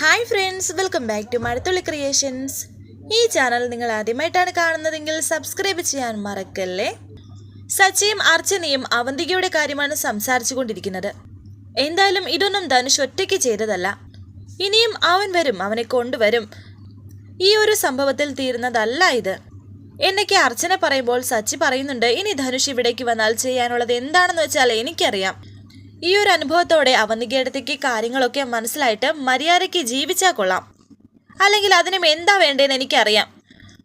Hi friends welcome back to Mazhathulli creations ഈ channel നിങ്ങൾ ആദ്യമായിട്ടാണ് കാണുന്നതെങ്കിൽ സബ്സ്ക്രൈബ് ചെയ്യാൻ മറക്കല്ലേ? സച്ചിയും അർച്ചനയും അവന്തികയുടെ കാര്യമാണ് സംസാരിച്ചു കൊണ്ടിരിക്കുന്നത്. എന്തായാലും ഇതൊന്നും ധനുഷ് ഒറ്റയ്ക്ക് ചെയ്തതല്ല. ഇനിയും അവൻ വരും അവനെ കൊണ്ടുവരും. ഈ ഒരു സംഭവത്തിൽ തീരുന്നതല്ല ഇത്. എന്നൊക്കെ അർച്ചന പറയുമ്പോൾ സച്ചി പറയുന്നുണ്ട് ഇനി ധനുഷ് ഇവിടേക്ക് വന്നാൽ ചെയ്യാനുള്ളത് എന്താണെന്ന് വെച്ചാൽ എനിക്കറിയാം. ഈ ഒരു അനുഭവത്തോടെ അവന്തികയിടത്തേക്ക് കാര്യങ്ങളൊക്കെ മനസ്സിലായിട്ട് മര്യാദയ്ക്ക് ജീവിച്ചാൽ കൊള്ളാം. അല്ലെങ്കിൽ അതിനും എന്താ വേണ്ടതെന്ന് എനിക്കറിയാം.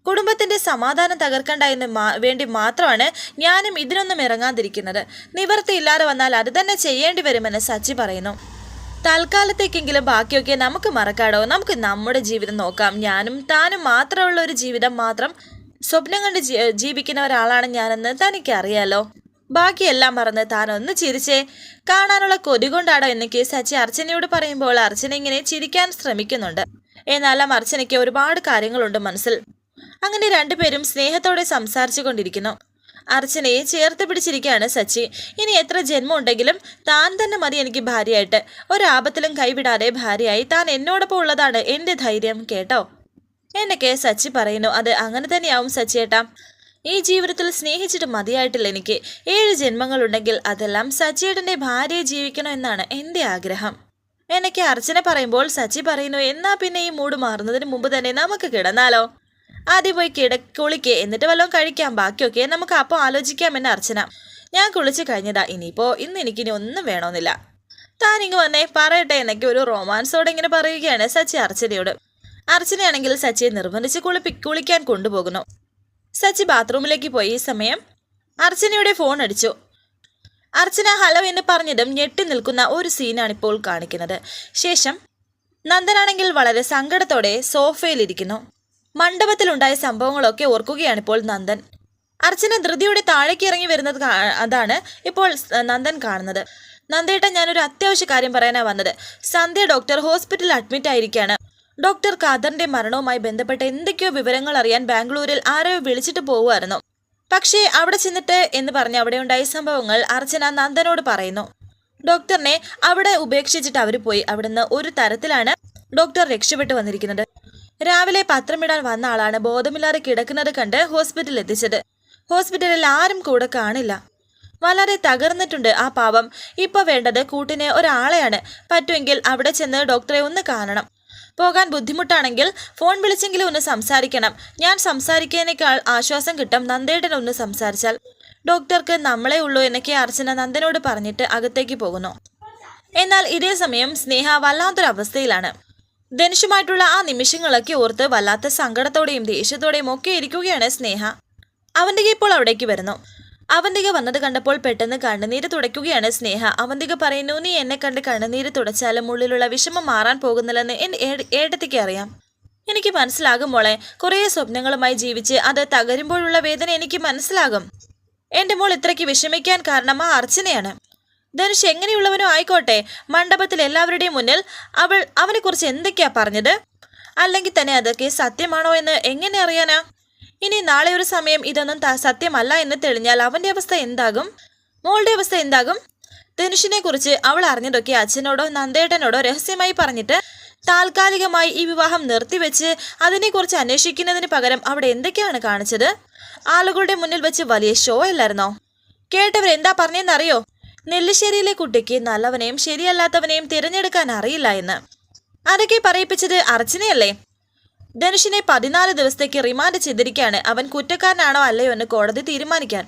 കുടുംബത്തിന്റെ സമാധാനം തകർക്കണ്ട എന്ന് വേണ്ടി മാത്രമാണ് ഞാനും ഇതിനൊന്നും ഇറങ്ങാതിരിക്കുന്നത്. നിവൃത്തിയില്ലാതെ വന്നാൽ അത് തന്നെ ചെയ്യേണ്ടി വരുമെന്ന് സച്ചി പറയുന്നു. തൽക്കാലത്തേക്കെങ്കിലും ബാക്കിയൊക്കെ നമുക്ക് മറക്കാടോ? നമുക്ക് നമ്മുടെ ജീവിതം നോക്കാം. ഞാനും താനും മാത്രമുള്ള ഒരു ജീവിതം മാത്രം സ്വപ്നം കണ്ട് ജീവിക്കുന്ന ഒരാളാണ് ഞാനെന്ന് തനിക്ക് അറിയാലോ ബാക്കിയെല്ലാം മറന്ന് താൻ ഒന്ന് ചിരിച്ചേ. കാണാനുള്ള കൊതി കൊണ്ടാണോ എന്നൊക്കെ സച്ചി അർച്ചനയോട് പറയുമ്പോൾ അർച്ചന ഇങ്ങനെ ചിരിക്കാൻ ശ്രമിക്കുന്നുണ്ട്. എന്നാലും അർച്ചനയ്ക്ക് ഒരുപാട് കാര്യങ്ങളുണ്ട് മനസ്സിൽ. അങ്ങനെ രണ്ടുപേരും സ്നേഹത്തോടെ സംസാരിച്ചു കൊണ്ടിരിക്കുന്നു. അർച്ചനയെ ചേർത്ത് പിടിച്ചിരിക്കുകയാണ് സച്ചി. ഇനി എത്ര ജന്മം ഉണ്ടെങ്കിലും താൻ തന്നെ മതി എനിക്ക് ഭാര്യയായിട്ട്. ഒരാപത്തിലും കൈവിടാതെ ഭാര്യയായി താൻ എന്നോടൊപ്പം ഉള്ളതാണ് എന്റെ ധൈര്യം കേട്ടോ. എന്നൊക്കെ സച്ചി പറയുന്നു. അത് അങ്ങനെ തന്നെയാവും സച്ചിയേട്ടാ ഈ ജീവിതത്തിൽ സ്നേഹിച്ചിട്ട് മതിയായിട്ടില്ല എനിക്ക്. ഏഴ് ജന്മങ്ങളുണ്ടെങ്കിൽ അതെല്ലാം സച്ചിയേട്ടന്റെ ഭാര്യയെ ജീവിക്കണം എന്നാണ് എന്റെ ആഗ്രഹം. എനിക്ക് അർച്ചന പറയുമ്പോൾ സച്ചി പറയുന്നു എന്നാ പിന്നെ ഈ മൂട് മാറുന്നതിന് മുമ്പ് തന്നെ നമുക്ക് കിടന്നാലോ? ആദ്യം പോയി കിട എന്നിട്ട് വല്ലതും കഴിക്കാം ബാക്കിയൊക്കെ നമുക്ക് അപ്പോൾ ആലോചിക്കാം ആലോചിക്കാമെന്ന് അർച്ചന. ഞാൻ കുളിച്ച് കഴിഞ്ഞതാ ഇനിയിപ്പോൾ ഇന്ന് എനിക്കിനി ഒന്നും വേണമെന്നില്ല. താൻ വന്നേ പറയട്ടെ എന്നൊക്കെ ഒരു റൊമാൻസോടെ ഇങ്ങനെ പറയുകയാണ് സച്ചി അർച്ചനയോട്. അർച്ചനയാണെങ്കിൽ സച്ചിയെ നിർബന്ധിച്ച് കുളിപ്പി കുളിക്കാൻ കൊണ്ടുപോകുന്നു. സച്ചി ബാത്റൂമിലേക്ക് പോയി ഈ സമയം അർച്ചനയുടെ ഫോൺ അടിച്ചു. അർച്ചന ഹലോ എന്ന് പറഞ്ഞതും ഞെട്ടി നിൽക്കുന്ന ഒരു സീനാണ് ഇപ്പോൾ കാണിക്കുന്നത്. ശേഷം നന്ദനാണെങ്കിൽ വളരെ സങ്കടത്തോടെ സോഫയിലിരിക്കുന്നു. മണ്ഡപത്തിലുണ്ടായ സംഭവങ്ങളൊക്കെ ഓർക്കുകയാണിപ്പോൾ നന്ദൻ. അർച്ചന ധൃതിയുടെ താഴേക്ക് ഇറങ്ങി വരുന്നത് അതാണ് ഇപ്പോൾ നന്ദൻ കാണുന്നത്. നന്ദേട്ട ഞാനൊരു അത്യാവശ്യ കാര്യം പറയാനാ വന്നത്. സന്ധ്യ ഡോക്ടർ ഹോസ്പിറ്റലിൽ അഡ്മിറ്റ് ആയിരിക്കുകയാണ് ഡോക്ടർ ഖാദറിന്റെ മരണവുമായി ബന്ധപ്പെട്ട എന്തൊക്കെയോ വിവരങ്ങൾ അറിയാൻ ബാംഗ്ലൂരിൽ ആരെയോ വിളിച്ചിട്ട് പോവുമായിരുന്നു പക്ഷേ അവിടെ ചെന്നിട്ട് എന്ന് പറഞ്ഞ് അവിടെ ഉണ്ടായ സംഭവങ്ങൾ അർച്ചന നന്ദനോട് പറയുന്നു. ഡോക്ടറിനെ അവിടെ ഉപേക്ഷിച്ചിട്ട് അവർ പോയി. അവിടുന്ന് ഒരു തരത്തിലാണ് ഡോക്ടർ രക്ഷപ്പെട്ടു വന്നിരിക്കുന്നത്. രാവിലെ പത്രമിടാൻ വന്ന ആളാണ് ബോധമില്ലാതെ കിടക്കുന്നത് കണ്ട് ഹോസ്പിറ്റലിൽ എത്തിച്ചത്. ഹോസ്പിറ്റലിൽ ആരും കൂടെ കാണില്ല. വളരെ തകർന്നിട്ടുണ്ട് ആ പാവം. ഇപ്പൊ വേണ്ടത് കൂട്ടിനെ ഒരാളെയാണ്. പറ്റുമെങ്കിൽ അവിടെ ചെന്ന് ഡോക്ടറെ ഒന്ന് കാണണം. പോകാൻ ബുദ്ധിമുട്ടാണെങ്കിൽ ഫോൺ വിളിച്ചെങ്കിലും ഒന്ന് സംസാരിക്കണം. ഞാൻ സംസാരിക്കുന്നതിനേക്കാൾ ആശ്വാസം കിട്ടും. നന്ദേട്ടൻ ഒന്ന് സംസാരിച്ചാൽ. ഡോക്ടർക്ക് നമ്മളെ ഉള്ളൂ എന്നൊക്കെ അർച്ചന നന്ദനോട് പറഞ്ഞിട്ട് അകത്തേക്ക് പോകുന്നു. എന്നാൽ ഇതേ സമയം സ്നേഹ വല്ലാത്തൊരു അവസ്ഥയിലാണ് ധനുഷുമായിട്ടുള്ള ആ നിമിഷങ്ങളൊക്കെ ഓർത്ത് വല്ലാത്ത സങ്കടത്തോടെയും ദേഷ്യത്തോടെയും ഒക്കെ ഇരിക്കുകയാണ് സ്നേഹ. അവന്റെ ഇപ്പോൾ അവിടേക്ക് വരുന്നു. അവന്തിക വന്നത് കണ്ടപ്പോൾ പെട്ടെന്ന് കണ്ണുനീര് തുടയ്ക്കുകയാണ് സ്നേഹ. അവന്തിക പറയുന്നു നീ എന്നെ കണ്ട് കണ്ണുനീര് തുടച്ചാലും ഉള്ളിലുള്ള വിഷമം മാറാൻ പോകുന്നില്ലെന്ന് എന്റെ ഏട്ടത്തിക്ക് അറിയാം. എനിക്ക് മനസ്സിലാകും മോളെ. കുറേ സ്വപ്നങ്ങളുമായി ജീവിച്ച് അത് തകരുമ്പോഴുള്ള വേദന എനിക്ക് മനസ്സിലാകും. എന്റെ മോൾ ഇത്രയ്ക്ക് വിഷമിക്കാൻ കാരണം ആ അർച്ചനയാണ്. ധനുഷ് എങ്ങനെയുള്ളവനോ ആയിക്കോട്ടെ. മണ്ഡപത്തിൽ എല്ലാവരുടെയും മുന്നിൽ അവൾ അവനെക്കുറിച്ച് എന്തൊക്കെയാ പറഞ്ഞത്? അല്ലെങ്കിൽ തന്നെ അതൊക്കെ സത്യമാണോ എന്ന് എങ്ങനെ അറിയാനാ? ഇനി നാളെ ഒരു സമയം ഇതൊന്നും സത്യമല്ല എന്ന് തെളിഞ്ഞാൽ അവന്റെ അവസ്ഥ എന്താകും? മോളുടെ അവസ്ഥ എന്താകും? ധനുഷിനെ കുറിച്ച് അവൾ അറിഞ്ഞതൊക്കെ അച്ഛനോടോ നന്ദേട്ടനോടോ രഹസ്യമായി പറഞ്ഞിട്ട് താൽക്കാലികമായി ഈ വിവാഹം നിർത്തിവെച്ച് അതിനെക്കുറിച്ച് അന്വേഷിക്കുന്നതിന് പകരം അവിടെ എന്തൊക്കെയാണ് കാണിച്ചത്? ആളുകളുടെ മുന്നിൽ വെച്ച് വലിയ ഷോ അല്ലായിരുന്നോ? കേട്ടവരെന്താ പറഞ്ഞെന്നറിയോ? നെല്ലിശ്ശേരിയിലെ കുട്ടിക്ക് നല്ലവനെയും ശരിയല്ലാത്തവനെയും തിരഞ്ഞെടുക്കാൻ അറിയില്ല എന്ന്. അതൊക്കെ പറയിപ്പിച്ചത് അർച്ചനയല്ലേ? ധനുഷിനെ പതിനാല് ദിവസത്തേക്ക് റിമാൻഡ് ചെയ്തിരിക്കുകയാണ് അവൻ കുറ്റക്കാരനാണോ അല്ലയോ എന്ന് കോടതി തീരുമാനിക്കാൻ.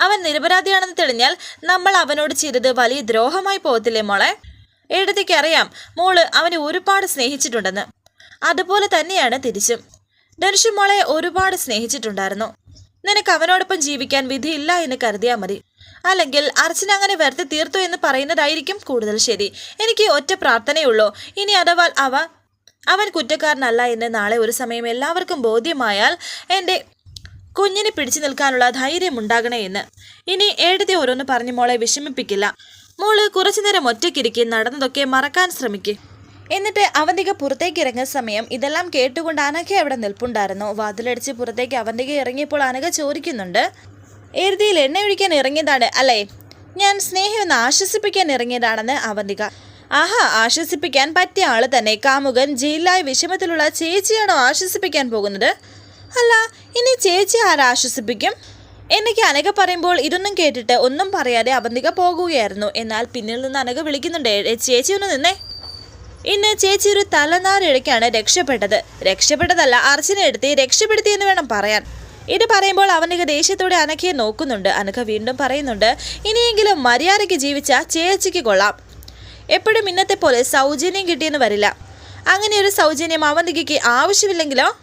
അവൻ നിരപരാധിയാണെന്ന് തെളിഞ്ഞാൽ നമ്മൾ അവനോട് ചെയ്തത് വലിയ ദ്രോഹമായി പോകത്തില്ലേ മോളെ? എഴുതിക്ക് അറിയാം മോൾ അവനെ ഒരുപാട് സ്നേഹിച്ചിട്ടുണ്ടെന്ന്. അതുപോലെ തന്നെയാണ് തിരിച്ചും. ധനുഷ് മോളെ ഒരുപാട് സ്നേഹിച്ചിട്ടുണ്ടായിരുന്നു. നിനക്ക് അവനോടൊപ്പം ജീവിക്കാൻ വിധിയില്ല എന്ന് കരുതിയാൽ മതി. അല്ലെങ്കിൽ അർച്ചന അങ്ങനെ വെറുതെ തീർത്തു എന്ന് പറയുന്നതായിരിക്കും കൂടുതൽ ശരി. എനിക്ക് ഒറ്റ പ്രാർത്ഥനയുള്ളൂ. ഇനി അഥവാ അവ അവൻ കുറ്റക്കാരനല്ല എന്ന് നാളെ ഒരു സമയം എല്ലാവർക്കും ബോധ്യമായാൽ എന്റെ കുഞ്ഞിനെ പിടിച്ചു നിൽക്കാനുള്ള ധൈര്യം ഉണ്ടാകണേ എന്ന്. ഇനി ഏഴുതി ഓരോന്ന് പറഞ്ഞ് മോളെ വിഷമിപ്പിക്കില്ല. മോൾ കുറച്ചു നേരം ഒറ്റയ്ക്കിരിക്കെ നടന്നതൊക്കെ മറക്കാൻ ശ്രമിക്കും. എന്നിട്ട് അവന്തിക പുറത്തേക്ക് ഇറങ്ങിയ സമയം ഇതെല്ലാം കേട്ടുകൊണ്ട് അനഘ അവിടെ നിൽപ്പുണ്ടായിരുന്നു. വാതിലടിച്ച് പുറത്തേക്ക് അവന്തിക ഇറങ്ങിയപ്പോൾ അനഘ ചോദിക്കുന്നുണ്ട് എഴുതിയിൽ എണ്ണ ഒഴിക്കാൻ ഇറങ്ങിയതാണ് അല്ലേ? ഞാൻ സ്നേഹം ഒന്ന് ആശ്വസിപ്പിക്കാൻ ഇറങ്ങിയതാണെന്ന് അവന്തിക ആഹാ ആശ്വസിപ്പിക്കാൻ പറ്റിയ ആൾ തന്നെ. കാമുകൻ ജയിലിലായ വിഷമത്തിലുള്ള ചേച്ചിയാണോ ആശ്വസിപ്പിക്കാൻ പോകുന്നത്? അല്ല ഇനി ചേച്ചി ആരാശ്വസിപ്പിക്കും എനിക്ക് അനക പറയുമ്പോൾ ഇതൊന്നും കേട്ടിട്ട് ഒന്നും പറയാതെ അവന്തിക പോകുകയായിരുന്നു. എന്നാൽ പിന്നിൽ നിന്ന് അനക വിളിക്കുന്നുണ്ട് "ഏ, ചേച്ചി ഒന്ന് നിന്നേ. ഇന്ന് ചേച്ചി ഒരു തലനാരിഴയ്ക്കാണ് രക്ഷപ്പെട്ടത്. രക്ഷപ്പെട്ടതല്ല അർച്ചന എടുത്ത് രക്ഷപ്പെടുത്തി എന്ന് വേണം പറയാൻ. ഇത് പറയുമ്പോൾ അവനിക ദേഷ്യത്തോടെ അനഘയെ നോക്കുന്നുണ്ട്. അനഘ വീണ്ടും പറയുന്നുണ്ട് ഇനിയെങ്കിലും മര്യാദയ്ക്ക് ജീവിച്ച ചേച്ചിക്ക് കൊള്ളാം. എപ്പോഴും ഇന്നത്തെ പോലെ സൗജന്യം കിട്ടിയെന്ന് വരില്ല. അങ്ങനെ ഒരു സൗജന്യം അവന്തികയ്ക്ക് ആവശ്യമില്ലെങ്കിലോ?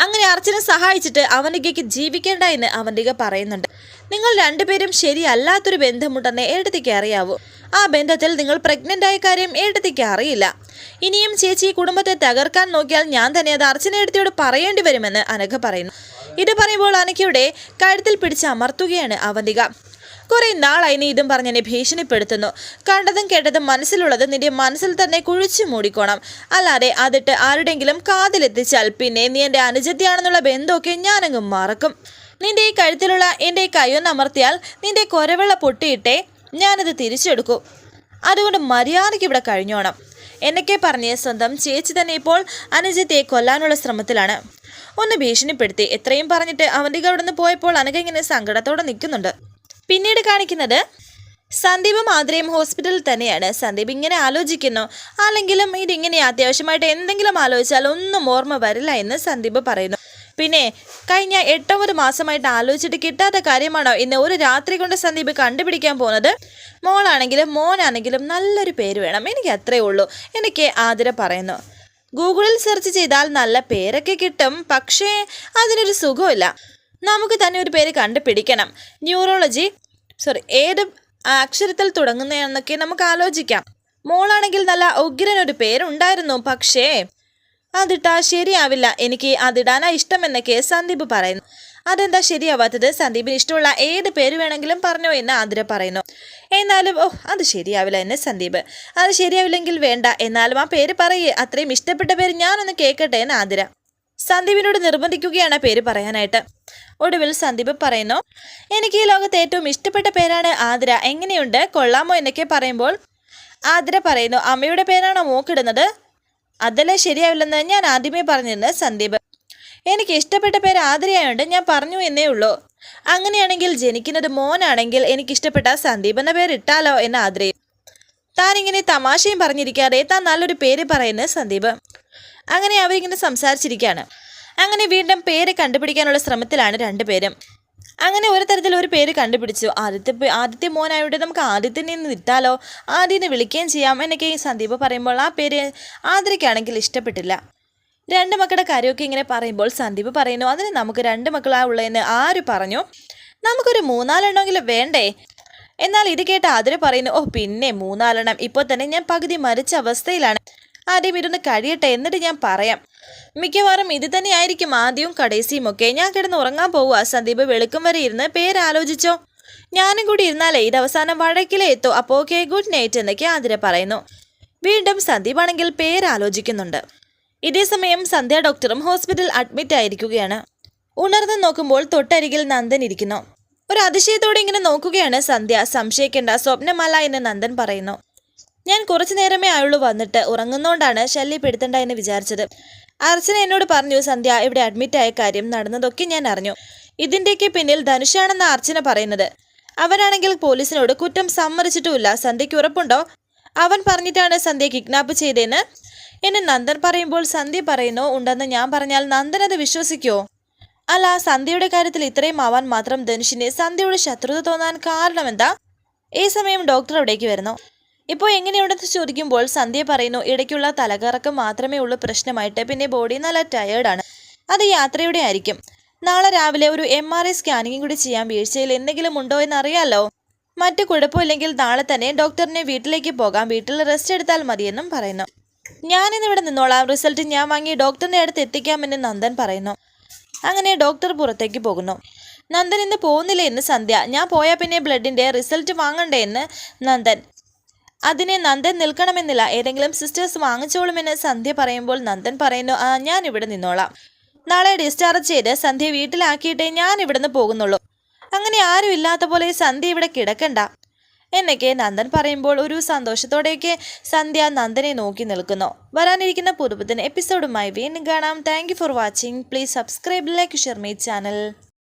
അങ്ങനെ അർച്ചന സഹായിച്ചിട്ട് അവന്തികയ്ക്ക് ജീവിക്കേണ്ട എന്ന് അവന്തിക പറയുന്നുണ്ട്. നിങ്ങൾ രണ്ടുപേരും ശരിയല്ലാത്തൊരു ബന്ധമുണ്ടെന്ന് ഏട്ടത്തിക്ക് അറിയാവൂ. ആ ബന്ധത്തിൽ നിങ്ങൾ പ്രഗ്നന്റ് ആയ കാര്യം ഏട്ടത്തിക്ക് അറിയില്ല. ഇനിയും ചേച്ചി കുടുംബത്തെ തകർക്കാൻ നോക്കിയാൽ ഞാൻ തന്നെ അത് അർച്ചന എടുത്തിയോട് പറയേണ്ടി വരുമെന്ന് അനഘ പറയുന്നു. ഇത് പറയുമ്പോൾ അനഘയുടെ കഴുത്തിൽ പിടിച്ച് അമർത്തുകയാണ് അവന്തിക. കുറെ നാളായി നീ ഇതും പറഞ്ഞ് എന്നെ ഭീഷണിപ്പെടുത്തുന്നു. കണ്ടതും കേട്ടതും മനസ്സിലുള്ളത് നിന്റെ മനസ്സിൽ തന്നെ കുഴിച്ചു മൂടിക്കോണം. അല്ലാതെ അതിട്ട് ആരുടെങ്കിലും കാതിലെത്തിച്ചാൽ പിന്നെ നീ എന്റെ അനുജത്തിയാണെന്നുള്ള ബന്ധമൊക്കെ ഞാനങ്ങ് മറക്കും. നിന്റെ ഈ കഴുത്തിലുള്ള എന്റെ അമർത്തിയാൽ നിന്റെ കൊരവെള്ള പൊട്ടിയിട്ടേ ഞാനത് തിരിച്ചെടുക്കും. അതുകൊണ്ട് മര്യാദയ്ക്ക് ഇവിടെ കഴിഞ്ഞോണം. എന്നൊക്കെ പറഞ്ഞ് സ്വന്തം ചേച്ചി തന്നെ ഇപ്പോൾ അനുജത്തെ കൊല്ലാനുള്ള ശ്രമത്തിലാണ്. ഒന്ന് ഭീഷണിപ്പെടുത്തി. എത്രയും പറഞ്ഞിട്ട് അവന്റെ അവിടെ നിന്ന് പോയപ്പോൾ അനഘ ഇങ്ങനെ സങ്കടത്തോടെ നിൽക്കുന്നുണ്ട്. പിന്നീട് കാണിക്കുന്നത് സന്ദീപും ആദ്രയും ഹോസ്പിറ്റലിൽ തന്നെയാണ്. സന്ദീപ് ഇങ്ങനെ ആലോചിക്കുന്നു. അല്ലെങ്കിലും ഇതിങ്ങനെ അത്യാവശ്യമായിട്ട് എന്തെങ്കിലും ആലോചിച്ചാൽ ഒന്നും ഓർമ്മ വരില്ല എന്ന് സന്ദീപ് പറയുന്നു. പിന്നെ കഴിഞ്ഞ എട്ടൊമ്പത് മാസമായിട്ട് ആലോചിച്ചിട്ട് കിട്ടാത്ത കാര്യമാണോ ഇന്ന് ഒരു രാത്രി കൊണ്ട് സന്ദീപ് കണ്ടുപിടിക്കാൻ പോകുന്നത്? മോളാണെങ്കിലും മോനാണെങ്കിലും നല്ലൊരു പേര് വേണം. എനിക്ക് അത്രേ ഉള്ളൂ. എനിക്ക് ആതിര പറയുന്നു. ഗൂഗിളിൽ സെർച്ച് ചെയ്താൽ നല്ല പേരൊക്കെ കിട്ടും. പക്ഷേ അതിനൊരു സുഖമില്ല നമുക്ക് തന്നെ ഒരു പേര് കണ്ടുപിടിക്കണം. ന്യൂറോളജി സോറി ഏത് അക്ഷരത്തിൽ തുടങ്ങുന്നതെന്നൊക്കെ നമുക്ക് ആലോചിക്കാം. മോളാണെങ്കിൽ നല്ല ഉഗ്രൻ ഒരു പേരുണ്ടായിരുന്നു പക്ഷേ അതിട്ടാ ശരിയാവില്ല. എനിക്ക് അതിടാനാ ഇഷ്ടമെന്നൊക്കെ സന്ദീപ് പറയുന്നു. അതെന്താ ശരിയാവാത്തത്? സന്ദീപിന് ഇഷ്ടമുള്ള ഏത് പേര് വേണമെങ്കിലും പറഞ്ഞോ എന്ന് ആതിര പറയുന്നു. എന്നാലും ഓ അത് ശരിയാവില്ല എന്നെ സന്ദീപ്. അത് ശരിയാവില്ലെങ്കിൽ വേണ്ട. എന്നാലും ആ പേര് പറയേ. അത്രയും ഇഷ്ടപ്പെട്ട പേര് ഞാനൊന്ന് കേൾക്കട്ടെ എന്ന് ആതിര. സന്ദീപിനോട് നിർബന്ധിക്കുകയാണ് പേര് പറയാനായിട്ട്. ഒടുവിൽ സന്ദീപ് പറയുന്നു എനിക്ക് ഈ ലോകത്തെ ഏറ്റവും ഇഷ്ടപ്പെട്ട പേരാണ് ആതിര. എങ്ങനെയുണ്ട്? കൊള്ളാമോ? എന്നൊക്കെ പറയുമ്പോൾ ആതിര പറയുന്നു അമ്മയുടെ പേരാണോ മോക്കിടുന്നത്? അതല്ലേ ശരിയാവില്ലെന്ന് ഞാൻ ആദ്യമേ പറഞ്ഞിരുന്നു സന്ദീപ്. എനിക്ക് ഇഷ്ടപ്പെട്ട പേര് ആതിരയായോണ്ട് ഞാൻ പറഞ്ഞു എന്നേ ഉള്ളൂ. അങ്ങനെയാണെങ്കിൽ ജനിക്കുന്നത് മോനാണെങ്കിൽ എനിക്ക് ഇഷ്ടപ്പെട്ട സന്ദീപ് എന്ന പേര് ഇട്ടാലോ എന്ന് ആതിരയും. താനിങ്ങനെ തമാശയും പറഞ്ഞിരിക്കാതെ താൻ നല്ലൊരു പേര് പറയുന്നു സന്ദീപ്. അങ്ങനെ അവരിങ്ങനെ സംസാരിച്ചിരിക്കുകയാണ്. അങ്ങനെ വീണ്ടും പേര് കണ്ടുപിടിക്കാനുള്ള ശ്രമത്തിലാണ് രണ്ടുപേരും. അങ്ങനെ ഒരു തരത്തിൽ ഒരു പേര് കണ്ടുപിടിച്ചു. ആദ്യത്തെ ആദ്യത്തെ മോനായോണ്ട് നമുക്ക് ആദ്യത്തിൽ നിന്ന് ഇട്ടാലോ ആദ്യനെ വിളിക്കുകയും ചെയ്യാം എന്നൊക്കെ ഈ സന്ദീപ് പറയുമ്പോൾ ആ പേര് ആതിരയ്ക്കാണെങ്കിൽ ഇഷ്ടപ്പെട്ടില്ല. രണ്ട് മക്കളുടെ കാര്യമൊക്കെ ഇങ്ങനെ പറയുമ്പോൾ സന്ദീപ് പറയുന്നു അതിന് നമുക്ക് രണ്ട് മക്കളാ ഉള്ളതെന്ന് ആര് പറഞ്ഞു? നമുക്കൊരു മൂന്നാലെണ്ണമെങ്കിലും വേണ്ടേ? എന്നാൽ ഇത് കേട്ട് ആതിര പറയുന്നു ഓ പിന്നെ മൂന്നാലെണ്ണം. ഇപ്പോൾ തന്നെ ഞാൻ പകുതി മരിച്ച അവസ്ഥയിലാണ്. ആദ്യം ഇരുന്ന് കഴിയട്ടെ എന്നിട്ട് ഞാൻ പറയാം. മിക്കവാറും ഇത് തന്നെയായിരിക്കും ആദ്യവും കടേസിയും ഒക്കെ. ഞാൻ കിടന്ന് ഉറങ്ങാൻ പോവുക സന്ദീപ് വെളുക്കും വരെ ഇരുന്ന് പേരാലോചിച്ചോ? ഞാനും കൂടി ഇരുന്നാലേ ഇത് അവസാനം വഴക്കിലേ എത്തോ. അപ്പോൾ ഓക്കെ ഗുഡ് നൈറ്റ് എന്നൊക്കെ ആതിര പറയുന്നു. വീണ്ടും സന്ദീപ് ആണെങ്കിൽ പേരാലോചിക്കുന്നുണ്ട്. ഇതേസമയം സന്ധ്യ ഡോക്ടറും ഹോസ്പിറ്റൽ അഡ്മിറ്റ് ആയിരിക്കുകയാണ്. ഉണർന്ന് നോക്കുമ്പോൾ തൊട്ടരികിൽ നന്ദൻ ഇരിക്കുന്നു. ഒരു അതിശയത്തോടെ ഇങ്ങനെ നോക്കുകയാണ് സന്ധ്യ. സംശയിക്കേണ്ട സ്വപ്നമല്ല എന്ന് നന്ദൻ പറയുന്നു. ഞാൻ കുറച്ചു നേരമേ ആയുള്ളൂ വന്നിട്ട് ഉറങ്ങുന്നോണ്ടാണ് ശല്യപ്പെടുത്തണ്ട എന്ന് വിചാരിച്ചത്. അർച്ചന എന്നോട് പറഞ്ഞു സന്ധ്യ ഇവിടെ അഡ്മിറ്റ് ആയ കാര്യം നടന്നതൊക്കെ ഞാൻ അറിഞ്ഞു. ഇതിന്റെയൊക്കെ പിന്നിൽ ധനുഷാണെന്ന അർച്ചന പറയുന്നത്. അവനാണെങ്കിൽ പോലീസിനോട് കുറ്റം സമ്മതിച്ചിട്ടുമില്ല. സന്ധ്യയ്ക്ക് ഉറപ്പുണ്ടോ? അവൻ പറഞ്ഞിട്ടാണ് സന്ധ്യ കിഡ്നാപ്പ് ചെയ്തതെന്ന് എന്നെ നന്ദൻ പറയുമ്പോൾ സന്ധ്യ പറയുന്നു ഉണ്ടെന്ന് ഞാൻ പറഞ്ഞാൽ നന്ദൻ അത് വിശ്വസിക്കുമോ അല്ല സന്ധ്യയുടെ കാര്യത്തിൽ ഇത്രയും ആവാൻ മാത്രം ധനുഷിന് സന്ധ്യയുടെ ശത്രുത തോന്നാൻ കാരണമെന്താ ഈ സമയം ഡോക്ടർ അവിടേക്ക് വരുന്നു. ഇപ്പോൾ എങ്ങനെയുണ്ടെന്ന് ചോദിക്കുമ്പോൾ സന്ധ്യ പറയുന്നു ഇടയ്ക്കുള്ള തലകറക്കം മാത്രമേ ഉള്ളൂ പ്രശ്നമായിട്ട്. പിന്നെ ബോഡി നല്ല ടയേർഡാണ് അത് യാത്രയുടെ ആയിരിക്കും. നാളെ രാവിലെ ഒരു എം ആർ ഐ സ്കാനിങ്ങും കൂടി ചെയ്യാൻ വീഴ്ചയിൽ എന്തെങ്കിലും ഉണ്ടോ എന്നറിയാലോ? മറ്റു കുഴപ്പമില്ലെങ്കിൽ നാളെ തന്നെ ഡോക്ടറിനെ വീട്ടിലേക്ക് പോകാം. വീട്ടിൽ റെസ്റ്റ് എടുത്താൽ മതിയെന്നും പറയുന്നു. ഞാനിന്നിവിടെ നിന്നോളാം. റിസൾട്ട് ഞാൻ വാങ്ങി ഡോക്ടറിന്റെ അടുത്ത് എത്തിക്കാമെന്ന് നന്ദൻ പറയുന്നു. അങ്ങനെ ഡോക്ടർ പുറത്തേക്ക് പോകുന്നു. നന്ദൻ ഇന്ന് പോകുന്നില്ല എന്ന് സന്ധ്യ. ഞാൻ പോയാൽ പിന്നെ ബ്ലഡിന്റെ റിസൾട്ട് വാങ്ങണ്ടേ എന്ന് നന്ദൻ. അതിനെ നന്ദൻ നിൽക്കണമെന്നില്ല. ഏതെങ്കിലും സിസ്റ്റേഴ്സ് വാങ്ങിച്ചോളുമെന്ന് സന്ധ്യ പറയുമ്പോൾ നന്ദൻ പറയുന്നു ആ ഞാൻ ഇവിടെ നിന്നോളാം. നാളെ ഡിസ്ചാർജ് ചെയ്ത് സന്ധ്യ വീട്ടിലാക്കിയിട്ടേ ഞാൻ ഇവിടുന്ന് പോകുന്നുള്ളൂ. അങ്ങനെ ആരും ഇല്ലാത്ത പോലെ സന്ധ്യ ഇവിടെ കിടക്കണ്ട. എന്നൊക്കെ നന്ദൻ പറയുമ്പോൾ ഒരു സന്തോഷത്തോടെയൊക്കെ സന്ധ്യ നന്ദനെ നോക്കി നിൽക്കുന്നു. വരാനിരിക്കുന്ന പുതുപുത്തൻ എപ്പിസോഡുമായി വീണ്ടും കാണാം. Thank for watching please subscribe like share my channel